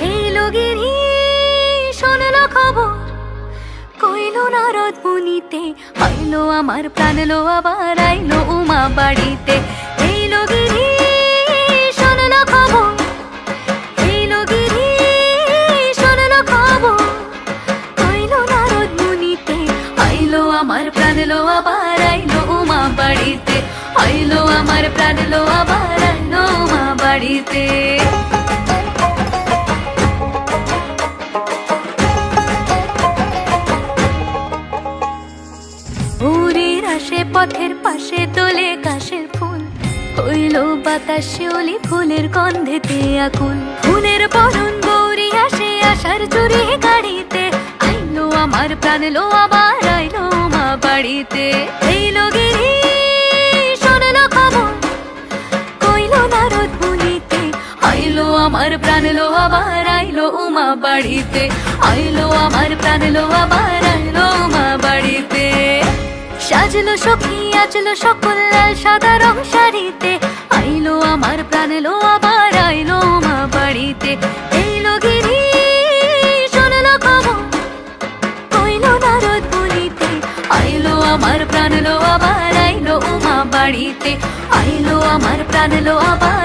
Hello গিরি শোনলো খবর। কইলো নারদ মুনিতে আইলো আমার প্রাণ লো, আবার আইলো উমা বাড়িতে। হেলো গিরি শোনলো খবর হেলো গিরি শোনলো খবর। কইলো নারদ মুনিতে আইলো আমার প্রাণ লো, আবার আইলো উমা বাড়িতে। আইলো আমার প্রাণ লো আবার উমা বাড়িতে। ভোরের আসে পথের পাশে তোলে কাশের ফুল। হইল বাতাস শিউলি ফুলের গন্ধেতে আকুল। ফুলের বরণ গৌরী আসে আসার চুরি গাড়িতে। আইলো আমার প্রাণ লো আবার আইলো মা বাড়িতে। আমার প্রাণ লো আবার আইলো উমা বাড়িতে। আইলো আমার প্রাণ লো আবার আইলো উমা বাড়িতে। সাজলো সখী আজলো সকল লাল সাদা রং শাড়িতে। আইলো আমার প্রাণ লো আবার আইলো উমা বাড়িতে। এইলো গিরি শোনলো খবর, কইলো নারদ মুনিতে আইলো আমার প্রাণ লো আবার আইলো উমা বাড়িতে। আইলো আমার প্রাণ লো আবার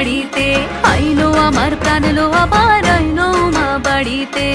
বাড়িতে। আইলো আমার প্রাণ লো আবার আইলো মা বাড়িতে।